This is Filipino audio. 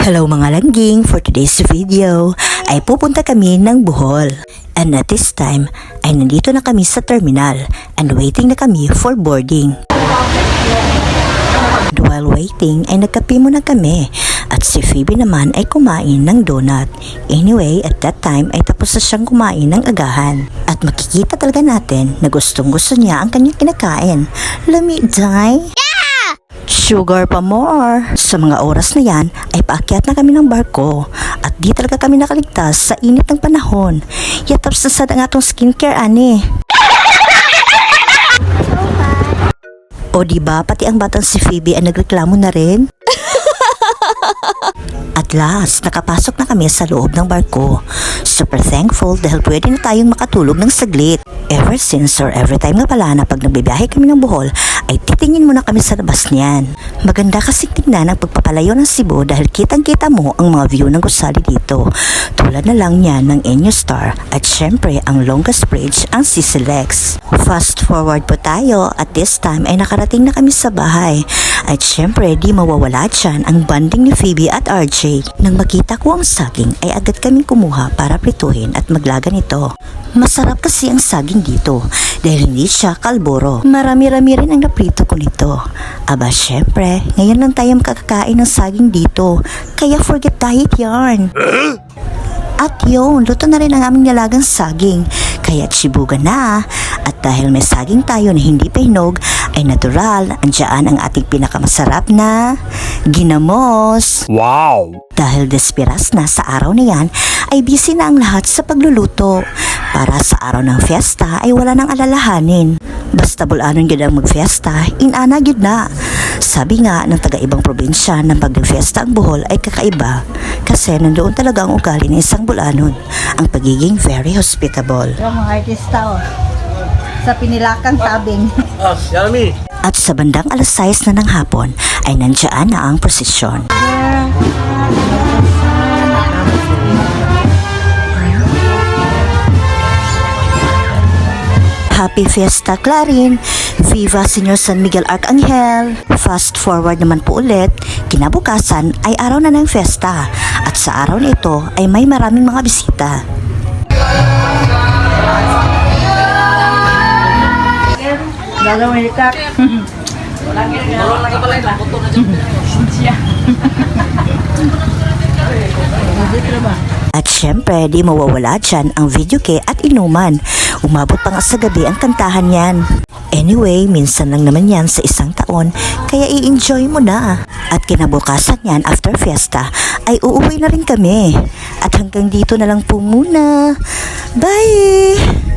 Hello mga langging, for today's video ay pupunta kami ng Bohol. And at this time ay nandito na kami sa terminal and waiting na kami for boarding. And while waiting ay nagkape muna kami at si Phoebe naman ay kumain ng donut. Anyway, at that time ay tapos na siyang kumain ng agahan. At makikita talaga natin na gustong gusto niya ang kanyang kinakain. Lami, Day? Sugar pa more. Sa mga oras na yan ay paakyat na kami ng barko at di talaga kami nakaligtas sa init ng panahon. Yatapos na sa ang atong skincare ani. O di ba pati ang batang si Phoebe ay nagreklamo na rin? At last, nakapasok na kami sa loob ng barko. Super thankful dahil pwede na tayong makatulog ng saglit. Ever since or every time nga pala na pag nagbibiyahe kami ng Bohol, ay titingin muna kami sa labas niyan. Maganda kasi tingnan ang pagpapalayo ng Cebu dahil kitang-kita mo ang mga view ng gusali dito. Tulad na lang yan ng Enyo Star at syempre ang longest bridge ang Sisilex. Fast forward po tayo at this time ay nakarating na kami sa bahay. At syempre di mawawala dyan ang banding ni Phoebe at RJ. Nang makita ko ang saging ay agad kaming kumuha para prituhin at maglaga nito. Masarap kasi ang saging dito dahil hindi siya kalboro. Marami-rami rin ang naprito ko nito. Aba syempre, ngayon lang tayo makakakain ng saging dito. Kaya forget diet yarn. At yun, luto na rin ang aming nalagang saging. Kaya tsibugan na. At dahil may saging tayo na hindi pa hinog, ay natural, andyan ang ating pinakamasarap na ginamos. Wow! Dahil despiras na sa araw na yan, ay busy na ang lahat sa pagluluto. Para sa araw ng fiesta ay wala nang alalahanin. Basta bulanon yun ang magfiesta, inana yun na. Sabi nga ng taga-ibang probinsya na pag nagfiesta ang buhol ay kakaiba. Kasi nandoon talaga ang ugali ng isang bulanon, ang pagiging very hospitable. Yung mga artista, oh. Sa pinilakang tabing. Ah, Yami! At sa bandang alas 6 na ng hapon ay nandiyan na ang prosesyon. Happy Fiesta Clarin! Viva Señor San Miguel Arcangel! Fast forward naman po ulit, kinabukasan ay araw na ng fiesta at sa araw na ito ay may maraming mga bisita. Lalo may kak. At syempre, di mawawala dyan ang video kay at inuman. Umabot pa nga sa gabi ang kantahan yan. Anyway, minsan lang naman yan sa isang taon, kaya i-enjoy mo na. At kinabukasan yan after fiesta, ay uuwi na rin kami. At hanggang dito na lang po muna. Bye!